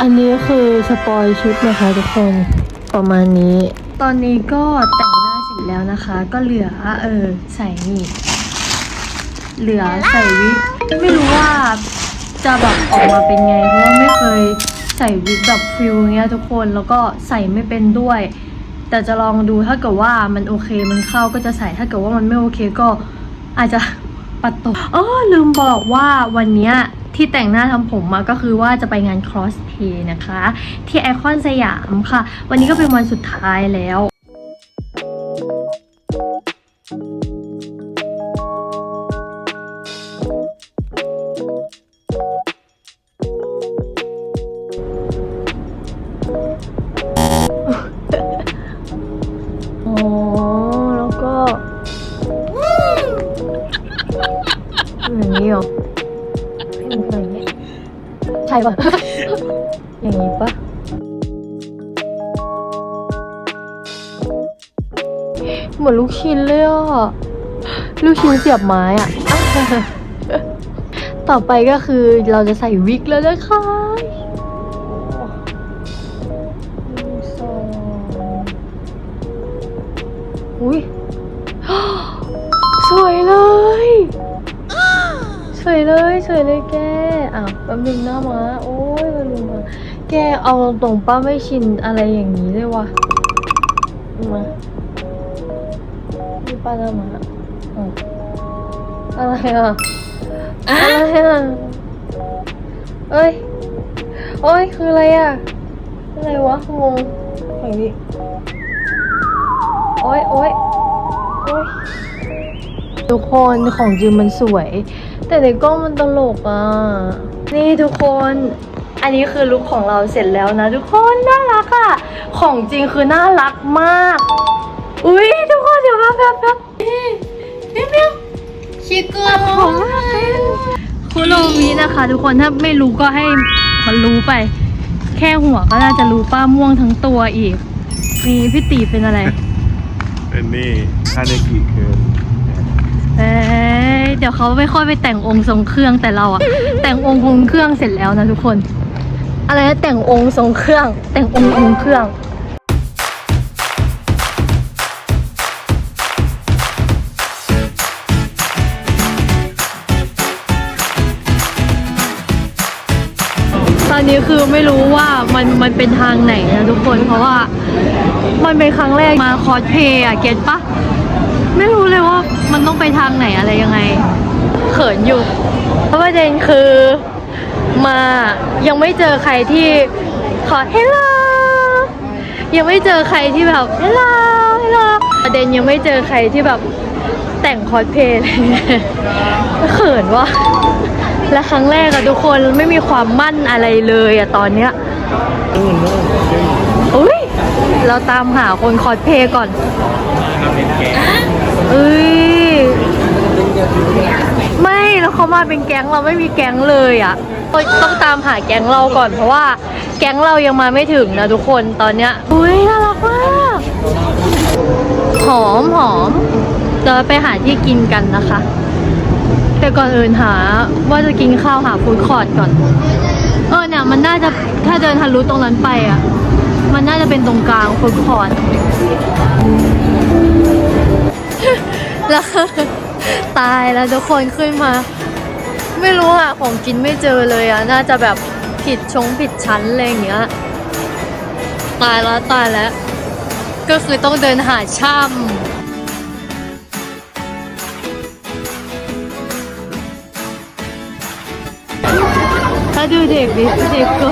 อันนี้คือสปอยชุดนะคะทุกคนประมาณนี้ ตอนนี้ก็แต่งหน้าเสร็จแล้วนะคะ ก็เหลือเออใส่นี่เหลือใส่วิกไม่รู้ว่าจะแบบออกมาเป็นไง เพราะว่าไม่เคยใส่วิกแบบฟิลเงี้ยทุกคนแล้วก็ใส่ไม่เป็นด้วย แต่จะลองดูถ้าเกิดว่ามันโอเคมันเข้าก็จะใส่ถ้าเกิดว่ามันไม่โอเคก็อาจจะปัดตกอ๋อลืมบอกว่าวันเนี้ย ที่แต่งหน้าทำผมมาก็คือว่าจะไปงาน crossplay นะคะ ที่ไอคอนสยามค่ะ วันนี้ก็เป็นวันสุดท้ายแล้ว ช่ป่ะอย่างนี้ป่ะเหมือนลูกชิ้นเลยอะ ลูกชิ้นเสียบไม้อะ ต่อไปก็คือเราจะใส่วิกแล้วนะคะ เลยสวยเลยแกอ้าวแป๊บนึงหน้ามาโอ้ยมาลุงมาแกเอาตรงๆป้าไม่ชินอะไรอย่างนี้เลยวะมานี่ป้าหน้ามาอะอะไรอะอะไรอะเอ้ยโอ้ยคืออะไรอะอะไรวะงงอย่างนี้โอ๊ยโอ๊ยโอ๊ย ทุกคนของจริงมันสวย แต่ในกล้องมันตลกอะ นี่ทุกคน อันนี้คือลุคของเราเสร็จแล้วนะ ทุกคนน่ารักอะ ของจริงคือน่ารักมาก อุ้ยทุกคนเดี๋ยวแป๊บแป๊บแป๊บเมียวเมียวคิดกลัวของคุโรมินะคะ ทุกคนถ้าไม่รู้ก็ให้มันรู้ไป แค่หัวก็น่าจะรู้ป้าม่วงทั้งตัวอีก นี่พี่ตีเป็นอะไร เป็นนี่คาเนกิคือ เอ้ยเดี๋ยวเขาไม่ค่อยไปแต่งองค์ทรงเครื่องแต่เราอะแต่งองค์ทรงเครื่องเสร็จแล้วนะทุกคน อะไรนะแต่งองค์ทรงเครื่อง แต่งองค์ทรงเครื่องตอนนี้คือไม่รู้ว่ามันมันเป็นทางไหนนะทุกคนเพราะว่า มันเป็นครั้งแรกมาคอสเพย์อะเก็ตปะไม่รู้เลยว่า มันต้องไปทางไหนอะไรยังไง เขินอยู่ เพราะประเด็นคือมายังไม่เจอใครที่ขอเฮลโลยังไม่เจอใครที่แบบเฮลโลเฮลโลประเด็นยังไม่เจอใครที่แบบแต่งคอสเพลย์เลยเขินว่ะและครั้งแรกอะทุกคนไม่มีความมั่นอะไรเลยอะตอนเนี้ยอุ้ยเราตามหาคนคอสเพลย์ก่อนเอ้ย ไม่แล้วเขามาเป็นแก๊งเราไม่มีแก๊งเลยอะต้องตามหาแก๊งเราก่อนเพราะว่าแก๊งเรายังมาไม่ถึงนะทุกคนตอนเนี้ยอุ้ยน่ารักมากหอมหอมเดี๋ยวไปหาที่กินกันนะคะ แต่ก่อนอื่นหาว่าจะกินข้าวหาฟู้ดคอร์ทก่อน เออเนี่ยมันน่าจะถ้าเดินทะลุตรงนั้นไปอะ มันน่าจะเป็นตรงกลางฟู้ดคอร์ทแล้ว ตายแล้วทุกคนขึ้นมา ไม่รู้อะของกินไม่เจอเลยอะน่าจะแบบผิดชงผิดชั้นอะไรอย่างเงี้ย ตายแล้วตายแล้ว ก็คือต้องเดินหาช่ำถ้าดูเด็กดิเด็กก็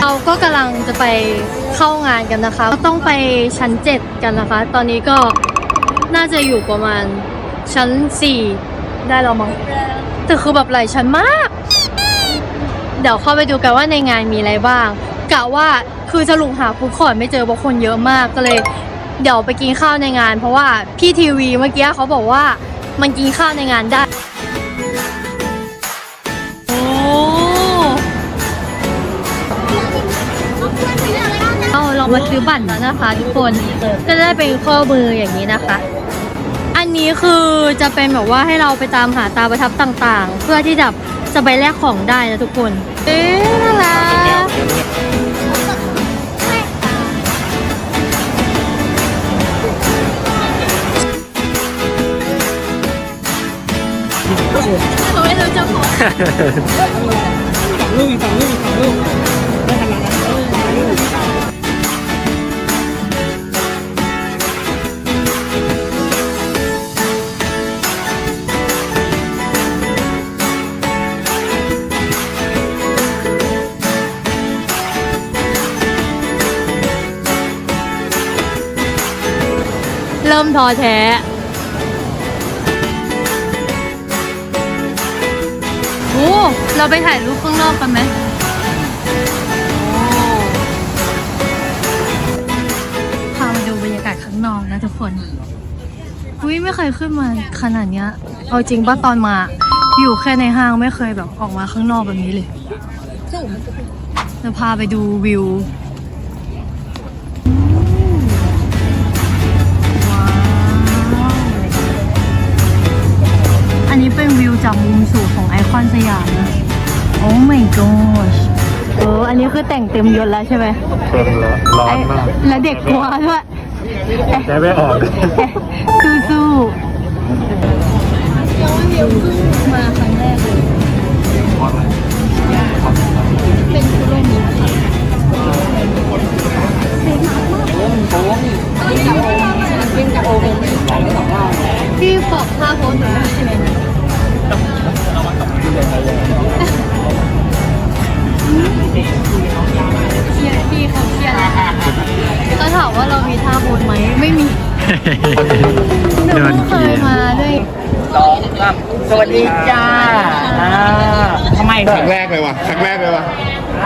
เราก็กำลังจะไปเข้างานกันนะคะ ก็ต้องไปชั้นเจ็ดกันนะคะ ตอนนี้ก็น่าจะอยู่ประมาณชั้นสี่ได้หรอมั้งแต่คือแบบหลายชั้นมาก เดี๋ยวเข้าไปดูกันว่าในงานมีอะไรบ้างกะว่าคือจะลุงหาผู้ดคอร์ทไม่เจอเพราะคนเยอะมากก็เลย เดี๋ยวไปกินข้าวในงาน เพราะว่าพี่ทีวีเมื่อกี้เขาบอกว่ามันกินข้าวในงานได้ มาซื้อบัตรแล้วนะคะทุกคนก็ได้เป็นข้อมืออย่างนี้นะคะ อันนี้คือจะเป็นแบบว่าให้เราไปตามหาตาประทับต่างๆ เพื่อที่จะจะไปแลกของได้นะทุกคน เอ๊ะน่ารักไม่รู้จะบอกเริ่มท้อแท้โอ้เราไปถ่ายรูปข้างนอกกันไหมพามาดูบรรยากาศข้างนอกนะทุกคนอุ้ยไม่เคยขึ้นมาขนาดเนี้ย เอาจริงป่ะตอนมา อยู่แค่ในห้างไม่เคยแบบออกมาข้างนอกแบบนี้เลยจะพาไปดูวิว จากมุมสูงของไอคอนสยามนะโอ้ my gosh เอออันนี้คือแต่งเต็มยศแล้วใช่ไหมเต็มแล้วร้อนมากไอ้และเด็กกลัวด้วยใจไม่ออกสู้สู้ยังไม่เดียวเพิ่งมาครั้งแรกเลยเป็นคุโรมิค่ะพี่บอกท่าโพสหนูใช่ไหม สามสวัสดีจ้าอ่าทำไมครั้งแรกเลยว่ะครั้งแรกเลยว่ะ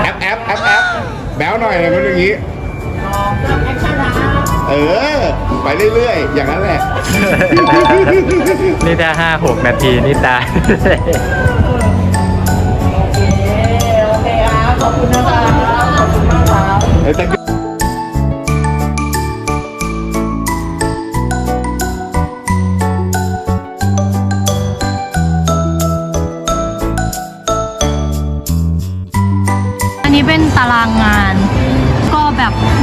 แอปแอปแอปแอปแบ๊วหน่อยเลยมันอย่างนี้ เออ ไปเรื่อยๆ อย่างนั้นแหละ นี่ถ้าห้าหกนาทีนี่ตาย โอเคครับขอบคุณนะคะขอบคุณมากครับ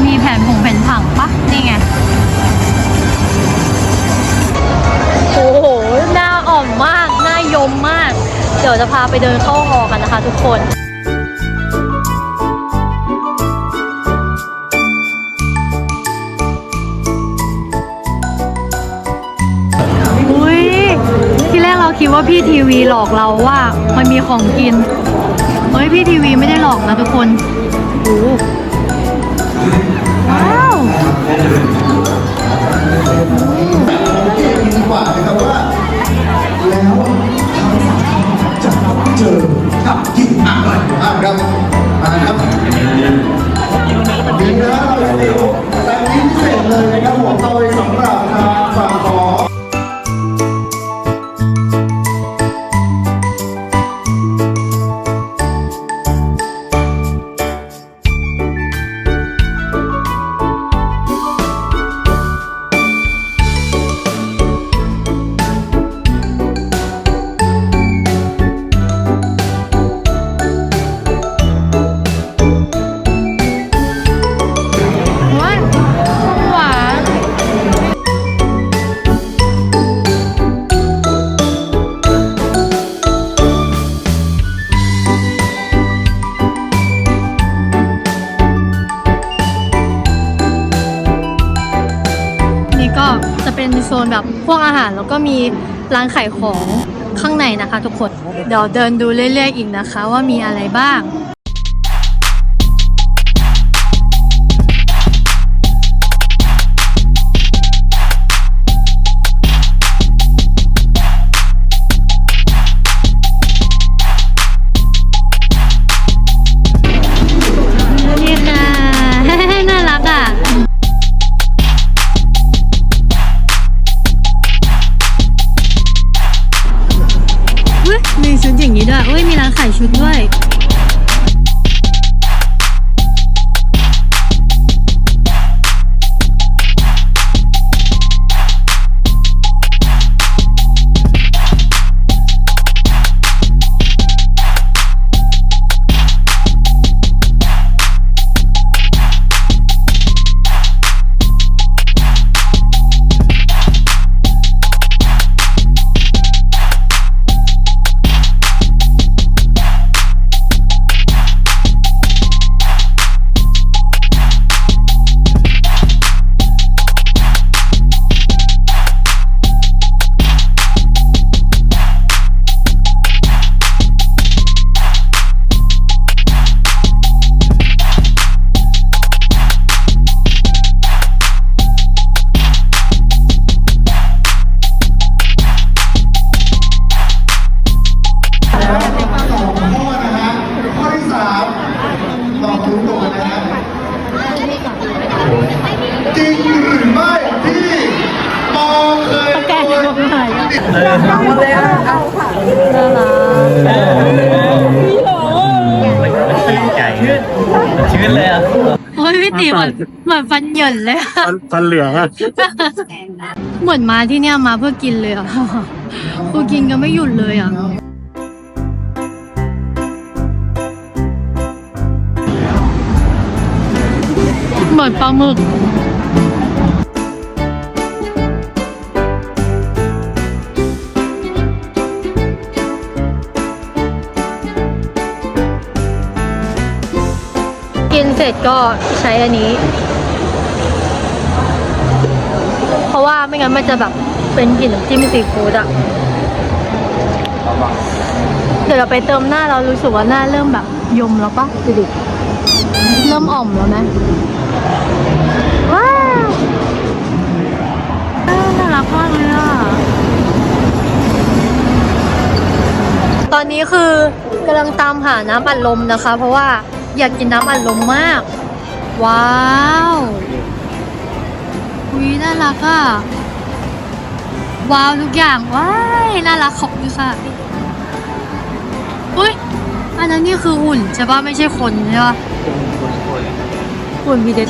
มีแผนผงแผนผังปะนี่ไง โอ้โห หน้าอ่อมมาก หน้ายมมาก เดี๋ยวจะพาไปเดินเข้าหอกันนะคะทุกคนอุ้ยที่แรกเราคิดว่าพี่ทีวีหลอกเราว่ามันมีของกิน เฮ้ยพี่ทีวีไม่ได้หลอกนะทุกคนโอ้ ดีกว่านะครับว่า แล้วทั้งสามท่านจะเจอกับกินอะไรบ้างครับมาครับดีนะเราเดี๋ยวแต่นี้พิเศษเลยนะครับผมตยส วกอาหารแล้วก็มีร้านขายของข้างในนะคะทุกคน เดี๋ยวเดินดูเรื่อยๆอีกนะคะว่ามีอะไรบ้างี้ด้วยเอ้ยมีร้านขายชุดด้วย เหมือนเหมือนฟันเหยินเลยอะฟันเหลืองอะเหมือนมาที่เนี่ยมาเพื่อกินเลยอะกูกินกันไม่หยุดเลยอะเหมือนปลาหมึก ร็จก็ใช้อันนี้ เพราะว่าไม่งั้นมันจะแบบเป็นกลิ่นน้ำจิ้มซีฟู้ดอะเดี๋ยวเราไปเติมหน้าเรารู้สึกว่าหน้าเริ่มแบบยมแล้วปะดูดิเริ่มอ่อมแล้วไหมว้าวอ้าวน่ารักมากเลยอะตอนนี้คือกำลังตามหาน้ำอัดลมนะคะ เพราะว่า อยากกินน้ำอัดลมมาก ว้าววิน่ารักอะ ว้าวทุกอย่าง ว้ายน่ารักขอบคุณค่ะ อุ้ยอันนั้นนี่คือหุ่นใช่ปะไม่ใช่คนใช่ปะหุ่นวีเดต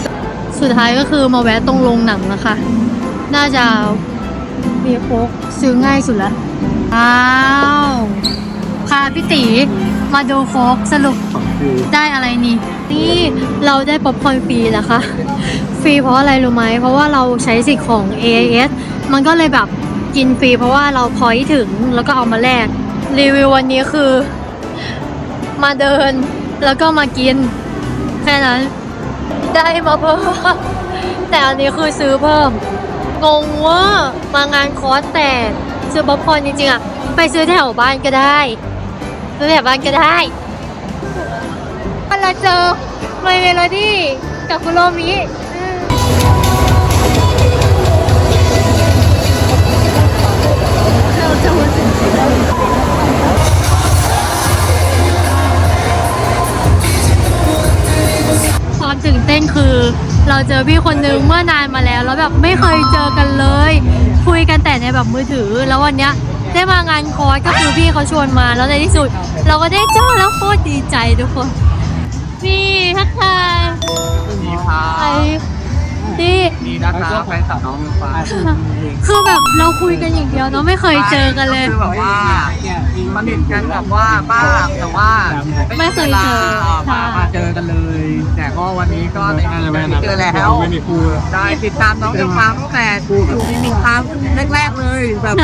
สุดท้ายก็คือมาแวะตรงโรงหนังนะคะ น่าจะมีโค้กซื้อง่ายสุดละอ้าวพาพี่ตี มาดูโค้กสรุปได้อะไรนี่ นี่เราได้ป๊อปคอร์นฟรีนะคะ ฟรีเพราะอะไรรู้ไหม เพราะว่าเราใช้สิทธิ์ของ AIS มันก็เลยแบบกินฟรีเพราะว่าเราพอยถึงแล้วก็เอามาแลกรีวิววันนี้คือ มาเดินแล้วก็มากิน แค่นั้น ได้มาเพิ่มแต่อันนี้คือซื้อเพิ่มงงว่ามางานคอร์สแต่ซื้อป๊อปคอร์นจริงๆอะไปซื้อแถวบ้านก็ได้ ซื้อแถวบ้านก็ได้เราเจอไมเมโลดี้กับคุโรมิความตื่นเต้นคือ เราเจอพี่คนนึงเมื่อนานมาแล้ว แล้วแบบไม่เคยเจอกันเลย คุยกันแต่ในแบบมือถือ แล้ววันเนี้ย ได้มางานคอร์สก็คือพี่เขาชวนมาแล้วในที่สุด เราก็ได้เจอแล้วโคตรดีใจทุกคนนี่ทักทายมีพาไอ้ที่ มีนะคะแฟนคลับน้องฟ้าคือแบบเราคุยกันอย่างเดียวเนาะไม่เคยเจอกันเลย คือแบบว่าสนิทกันแบบว่าบ้างแต่ว่าไม่เคยเจอมามาเจอกันเลย แต่ก็วันนี้ก็ในงานเจอแล้วได้ติดตามน้องเอ็มฟ้าตั้งแต่อยู่ที่มินค้าแรกๆเลยแบบ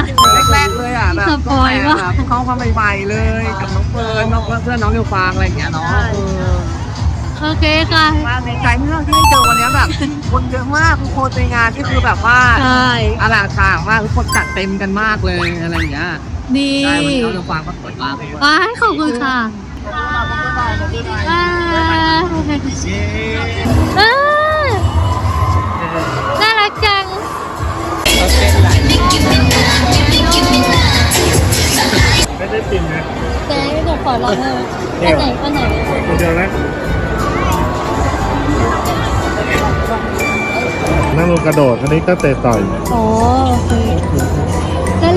แรกๆเลยอะแบบสปอยล์ปะ แบบเข้ามาใหม่ๆเลยกับน้องเฟิร์นน้องเพื่อนน้องเอ็มฟ้าอะไรอย่างเงี้ยเนาะโอเคค่ะมากในใจที่เราที่ได้เจอวัน นี้แบบคนเยอะมากทุกคนในงานที่คือแบบว่าใช่อลาทางมากทุกคนจัดเต็มกันมากเลยอะไรอย่างเงี้ยดีได้วันนี้เราจะฟังก็สวยมากเลยว้ายขอบคุณค่ะว้ายอ้าวน่ารักจังไม่ได้ติมนะเจ๊หนูขอลองเถอะอันไหนอันไหนเดียวนะ นกระโดดอันนี้ก็เตะต่อยอ๋อโอเคแล้ว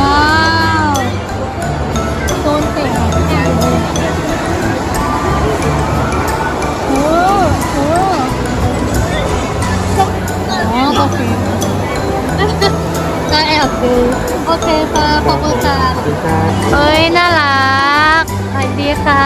ว้าวโดนเตะโอ้โหอ๋อโอเคก็แอบดูโอเคค่ะขอบคุณค่ะเอ้ยน่ารักสวัสดีค่ะ